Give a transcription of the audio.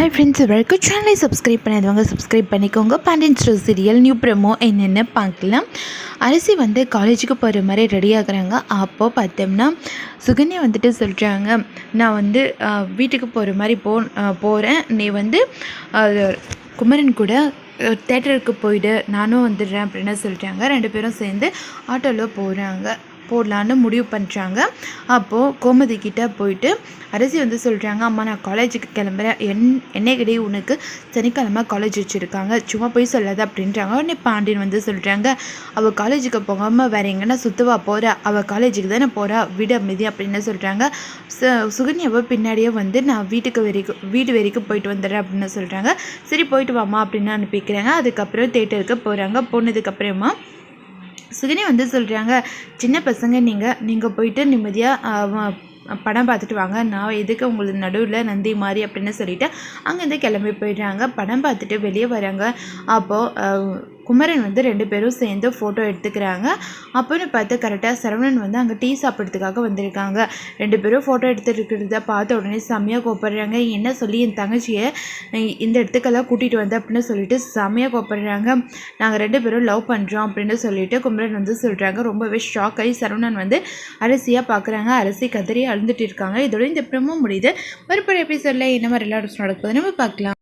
Hi friends வரைக்கும் சேனலை subscribe பண்ணாதவங்க சப்ஸ்கிரைப் பண்ணிக்கோங்க. பாண்டியன் சீரியல் நியூ ப்ரமோ என்னென்னு பார்க்கலாம். அரிசி வந்து காலேஜுக்கு போகிற மாதிரி ரெடி ஆகுறாங்க. அப்போது பார்த்தோம்னா சுகன்யா வந்துட்டு சொல்கிறாங்க நான் வந்து வீட்டுக்கு போகிற மாதிரி போ போகிறேன் நீ வந்து குமரன் கூட தேட்டருக்கு போயிடு. நானும் வந்துடுறேன் அப்படின்னு சொல்லிட்டாங்க ரெண்டு பேரும் சேர்ந்து ஆட்டோவில் போகிறாங்க போடலான்னு முடிவு பண்ணுறாங்க அப்போது கோமதி கிட்டே போயிட்டு அரசி வந்து சொல்கிறாங்க அம்மா நான் காலேஜுக்கு கிளம்புறேன். என் என்னைக்கிட்டே உனக்கு சனிக்கிழமை காலேஜ் வச்சுருக்காங்க. சும்மா போய் சொல்லாத அப்படின்றாங்க. உடனே பாண்டியன் வந்து சொல்கிறாங்க அவள் காலேஜுக்கு போகாமல் வேற எங்கன்னா சுற்றுவா போகிறா அவள் காலேஜுக்கு தானே போகிறா விட அமைதி அப்படின்னு சொல்கிறாங்க சு சுகன்யாவை பின்னாடியே வந்து நான் வீட்டுக்கு வரைக்கும் வீடு வரைக்கும் போயிட்டு வந்துடுறேன் அப்படின்னு சொல்கிறாங்க சரி போயிட்டு வாமா அப்படின்னு அனுப்பிக்கிறாங்க. அதுக்கப்புறம் தேட்டருக்கு போகிறாங்க போனதுக்கப்புறமா சுகினி வந்து சொல்கிறாங்க சின்ன பசங்க நீங்கள் நீங்கள் போயிட்டு நிம்மதியாக படம் பார்த்துட்டு வாங்க. நான் எதுக்கு உங்களுக்கு நடுவில் நந்தி மாதிரி அப்படின்னு சொல்லிட்டு அங்கேருந்து கிளம்பி போயிடுறாங்க. படம் பார்த்துட்டு வெளியே வராங்க. அப்போது குமரன் வந்து ரெண்டு பேரும் சேர்ந்து ஃபோட்டோ எடுத்துக்கிறாங்க. அப்போன்னு பார்த்து கரெக்டாக சரவணன் வந்து அங்கே டீ சாப்பிட்றதுக்காக வந்திருக்காங்க. ரெண்டு பேரும் ஃபோட்டோ எடுத்துகிட்டு இருக்கிறத பார்த்த உடனே செம்மையாக கோப்படுறாங்க என்ன சொல்லி என் தங்கச்சியை இந்த இடத்துக்கெல்லாம் கூட்டிகிட்டு வந்த? அப்படின்னு சொல்லிட்டு செம்மையாக கோப்படுறாங்க நாங்கள் ரெண்டு பேரும் லவ் பண்ணுறோம் அப்படின்னு சொல்லிட்டு குமரன் வந்து சொல்கிறாங்க ரொம்பவே ஷாக் ஆகி சரவணன் வந்து அரிசியாக பார்க்குறாங்க அரிசி கதறி அழுந்துட்டு இருக்காங்க. இதோட இந்த பிரமும் முடியுது. மறுபடியும் எபிசோடில் என்ன மாதிரி எல்லாரும் நடக்குது நம்ம பார்க்கலாம்.